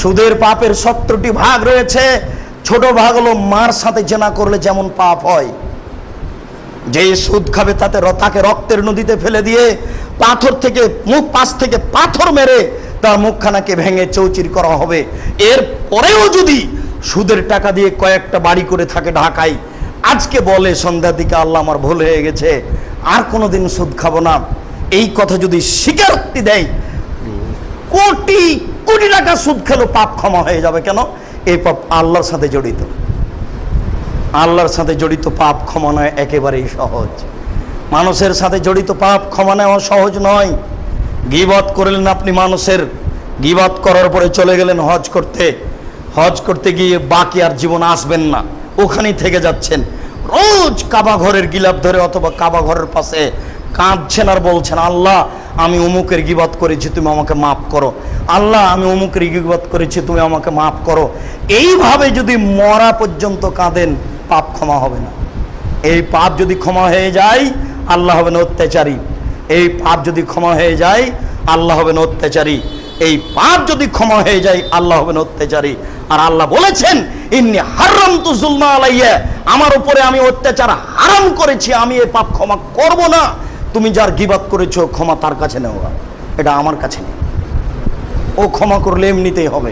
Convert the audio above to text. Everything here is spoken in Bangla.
সুদের পাপের সত্তরটি ভাগ রয়েছে। ছোট ভাগ হলো মার সাথে জেনা করলে যেমন পাপ হয়। যে সুদ খাবে তাতে তাকে রক্তের নদীতে ফেলে দিয়ে পাথর থেকে মুখ পাশ থেকে পাথর মেরে তার মুখখানাকে ভেঙে চৌচির করা হবে। এর পরেও যদি সুদের টাকা দিয়ে কয়েকটা বাড়ি করে থাকে ঢাকায়, আজকে বলে সন্ধ্যার দিকে আল্লাহ আমার ভুল হয়ে গেছে, আর কোনোদিন সুদ খাব না। এই কথা যদি স্বীকারোক্তি দেয়, কোটি কোটি টাকা সুদ খেলো, পাপ ক্ষমা হয়ে যাবে কেন? এই পাপ আল্লাহর সাথে জড়িত। আল্লাহর সাথে জড়িত পাপ ক্ষমা নয়, একেবারেই সহজ। মানুষের সাথে জড়িত পাপ ক্ষমা নেওয়া সহজ নয়। গিবত করলেন আপনি মানুষের। গিবত করার পরে চলে গেলেন হজ করতে। হজ করতে গিয়ে বাকি আর জীবন আসবেন না। ওখানেই থেকে যাচ্ছেন। রোজ কাবা ঘরের গিলাপ ধরে অথবা কাবা ঘরের পাশে কাঁদছেন আর বলছেন, আল্লাহ আমি অমুকের গিবত করেছি, তুমি আমাকে মাফ করো। আল্লাহ, আমি অমুকের গিবত করেছি, তুমি আমাকে মাফ করো। এইভাবে যদি মরা পর্যন্ত কাঁদেন, পাপ ক্ষমা হবে না। এই পাপ যদি ক্ষমা হয়ে যায়, আল্লাহ হবেন অত্যাচারী। এই পাপ যদি ক্ষমা হয়ে যায়, আল্লাহ হবেন অত্যাচারী। এই পাপ যদি ক্ষমা হয়ে যায়, আল্লাহ হবেন অত্যাচারী। আর আল্লাহ বলেছেন, ইন্নি হারাম তু জুলমা আলাইয়া। আমার উপরে আমি অত্যাচার হারাম করেছি, আমি এই পাপ ক্ষমা করব না। তুমি যার গিবাদ করেছ, ক্ষমা তার কাছে নেওয়া। এটা আমার কাছে নেই। ও ক্ষমা করলে এমনিতেই হবে।